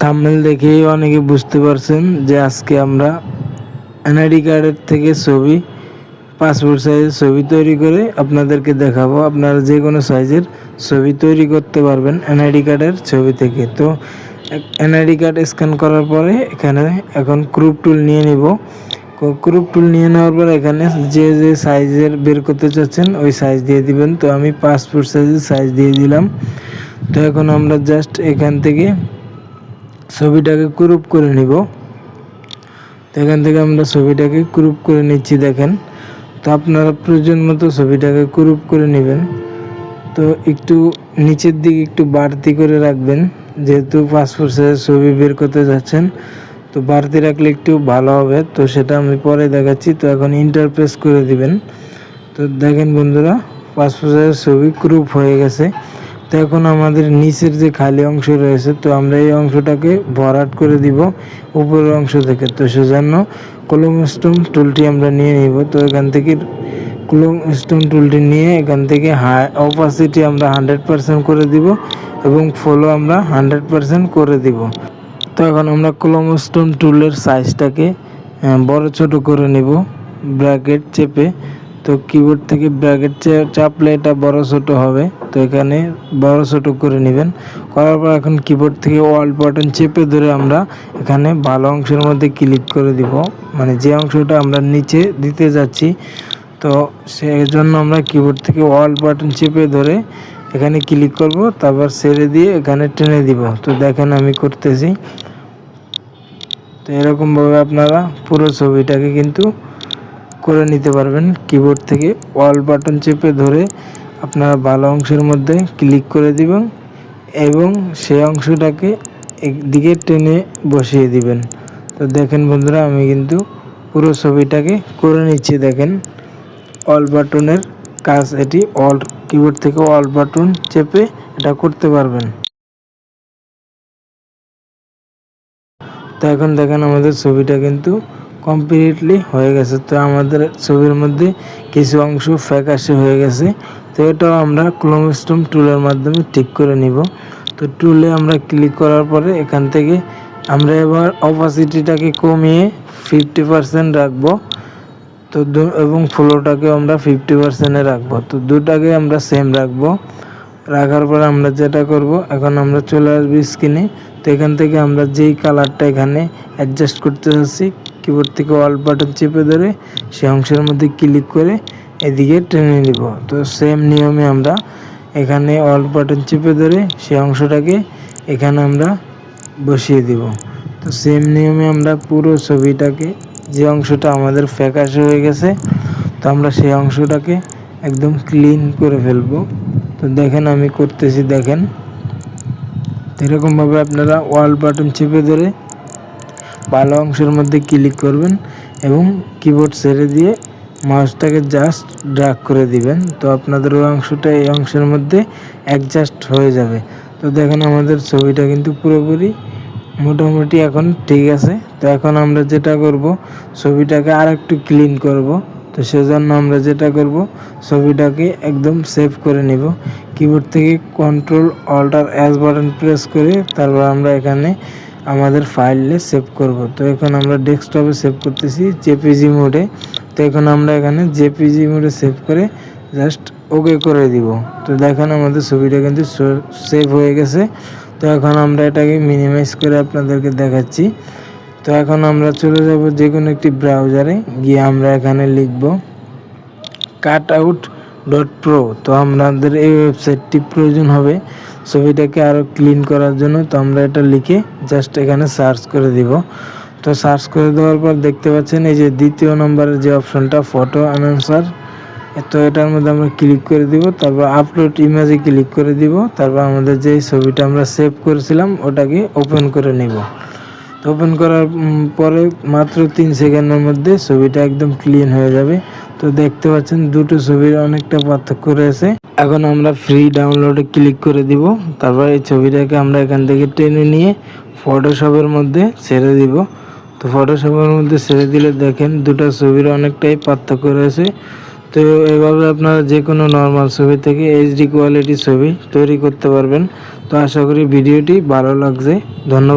Thumbnail দেখেই অনেকে বুঝতে পারছেন যে আজকে আমরা এনআইডি কার্ডের থেকে ছবি পাসপোর্ট সাইজের ছবি তৈরি করে আপনাদেরকে দেখাবো। আপনারা যে কোনো সাইজের ছবি তৈরি করতে পারবেন এনআইডি কার্ডের ছবি থেকে। তো এনআইডি কার্ড স্ক্যান করার পরে এখানে এখন ক্রুপ টুল নিয়ে নিব। ক্রুপ টুল নিয়ে নেওয়ার পর এখানে যে যে সাইজের বের করতে চাচ্ছেন, ওই সাইজ দিয়ে দিবেন। তো, আমি পাসপোর্ট সাইজের সাইজ দিয়ে দিলাম। তো, এখন আমরা জাস্ট এখান থেকে ছবিটাকে ক্রুপ করে নিব। তো এখান থেকে আমরা ছবিটাকে ক্রুপ করে নিচ্ছি, দেখেন। তো আপনারা প্রয়োজন মতো ছবিটাকে ক্রুপ করে নেবেন। তো একটু নিচের দিকে একটু বাড়তি করে রাখবেন, যেহেতু পাসপোর্ট সাইজের ছবি বের করতে যাচ্ছেন। তো বাড়তি রাখলে একটু ভালো হবে, তো সেটা আমি পরে দেখাচ্ছি। তো এখন ইন্টারপ্রেস করে দিবেন। তো দেখেন বন্ধুরা, পাসপোর্ট সাইজের ছবি ক্রুপ হয়ে গেছে। তো এখন আমাদের নিচের যে খালি অংশ রয়েছে, তো আমরা এই অংশটাকে ভরাট করে দিব উপরের অংশ থেকে। তো সেজন্য কলম স্টোন টুলটি আমরা নিয়ে নিব। তো এখান থেকে কলম স্টোন টুলটি নিয়ে এখান থেকে হাই অপাসিটি আমরা হান্ড্রেড পারসেন্ট করে দিব এবং ফলো আমরা হান্ড্রেড পারসেন্ট করে দিব। তো এখন আমরা কলম স্টোন টুলের সাইজটাকে বড় ছোট করে নিব ব্র্যাকেট চেপে। তো কিবোর্ড থেকে ব্র্যাকেট চাপলে এটা বড় ছোট হবে। তো এখানে বড় ছোট করে নেবেন। করার পর এখন কিবোর্ড থেকে ওয়াল বাটন চেপে ধরে আমরা এখানে ভালো অংশের মধ্যে ক্লিক করে দিব। মানে যে অংশটা আমরা নিচে দিতে যাচ্ছি, তো সেই জন্য আমরা কিবোর্ড থেকে ওয়াল বাটন চেপে ধরে এখানে ক্লিক করব, তারপর ছেড়ে দিয়ে এখানে টেনে দিব। তো দেখেন আমি করতেছি। তো এরকমভাবে আপনারা পুরো ছবিটাকে কিন্তু করে নিতে পারবেন। কিবোর্ড থেকে ওয়াল বাটন চেপে ধরে আপনারা ভালো অংশের মধ্যে ক্লিক করে দিবেন এবং সেই অংশটাকে একদিকে টেনে বসিয়ে দিবেন। তো দেখেন বন্ধুরা, আমি কিন্তু পুরো ছবিটাকে করে নিচ্ছি। দেখেন অল বাটনের কাজ এটি অল কিবোর্ড থেকে অল বাটন চেপে এটা করতে পারবেন। তো এখন দেখেন, আমাদের ছবিটা কিন্তু কমপ্লিটলি হয়ে গেছে। তো আমাদের ছবির মধ্যে কিছু অংশ ফ্যাকাশে হয়ে গেছে। তো এটাও আমরা ক্লোমস্টোম টুলের মাধ্যমে ঠিক করে নিব। তো টুলে আমরা ক্লিক করার পরে এখান থেকে আমরা এবার অপাসিটিটাকে কমিয়ে ফিফটি পারসেন্ট রাখব। তো এবং ফ্লোটাকে আমরা ফিফটি পারসেন্টে রাখব। তো দুটাকে আমরা সেম রাখব। রাখার পর আমরা যেটা করব, এখন আমরা চলে আসব স্ক্রিনে তো এখান থেকে আমরা যেই কালারটা এখানে অ্যাডজাস্ট করতে চাচ্ছি কিবোর্ড থেকে অল বাটন চেপে ধরে সে অংশের মধ্যে ক্লিক করে এদিকে টেনে নিব। তো সেম নিয়মে আমরা এখানে অল বাটন চেপে ধরে সে অংশটাকে এখানে আমরা বসিয়ে দিব। তো সেম নিয়মে আমরা পুরো ছবিটাকে, যে অংশটা আমাদের ফ্যাকাশে হয়ে গেছে, তো আমরা সেই অংশটাকে একদম ক্লিন করে ফেলব। তো দেখেন আমি করতেছি, দেখেন। এরকমভাবে আপনারা ওয়াল বাটন চেপে ধরে ভালো অংশের মধ্যে ক্লিক করবেন এবং কিবোর্ড ছেড়ে দিয়ে মাউসটাকে জাস্ট ড্রাগ করে দিবেন। তো আপনাদের ওই অংশটা এই অংশের মধ্যে অ্যাডজাস্ট হয়ে যাবে। তো দেখেন আমাদের ছবিটা কিন্তু পুরোপুরি মোটামুটি এখন ঠিক আছে। তো এখন আমরা যেটা করব, ছবিটাকে আর একটু ক্লিন করব। তো সেজন্য আমরা যেটা করব, ছবিটাকে একদম সেভ করে নিব। কিবোর্ড থেকে control alt S button press করে তারপর আমরা এখানে আমাদের ফাইলে সেভ করব। তো এখন আমরা ডেস্কটপে সেভ করতেছি জেপিজি মোডে তো এখন আমরা এখানে জেপিজি মোডে সেভ করে জাস্ট ওকে করে দিব। তো দেখেন আমাদের ছবিটা কিন্তু সেভ হয়ে গেছে। তো এখন আমরা এটাকে মিনিমাইজ করে আপনাদেরকে দেখাচ্ছি। তো এখন আমরা চলে যাব যে কোনো একটি ব্রাউজারে গিয়ে আমরা এখানে লিখব কাট আউট ডট প্রো তো আমাদের এই ওয়েবসাইটটি প্রয়োজন হবে। ছবিটাকে আরও ক্লিন করার জন্য তো আমরা এটা লিখে জাস্ট এখানে সার্চ করে দিব। তো সার্চ করে দেওয়ার পর দেখতে পাচ্ছেন, এই যে দ্বিতীয় নম্বরের যে অপশনটা ফটো অ্যানাউন্সার তো এটার মধ্যে আমরা ক্লিক করে দিব, তারপর আপলোড ইমেজে ক্লিক করে দিব, তারপর আমাদের যে ছবিটা আমরা সেভ করেছিলাম, ওটাকে ওপেন করে নিব। তো ওপেন করার পরে মাত্র তিন সেকেন্ডের মধ্যে ছবিটা একদম ক্লিন হয়ে যাবে। তো দেখতে পাচ্ছেন, দুটো ছবির অনেকটা পার্থক্য রয়েছে। এখন আমরা ফ্রি ডাউনলোডে ক্লিক করে দিব, তারপর এই ছবিটাকে আমরা এখান থেকে টেনে নিয়ে ফটোশপের মধ্যে ছেড়ে দিব। তো ফটোশপের মধ্যে ছেড়ে দিলে দেখেন দুটো ছবির অনেকটাই পার্থক্য রয়েছে। তো এভাবে আপনারা যে কোনো নর্মাল ছবি থেকে এইচডি কোয়ালিটি ছবি তৈরি করতে পারবেন। তো আশা করি ভিডিওটি ভালো লাগছে। ধন্যবাদ।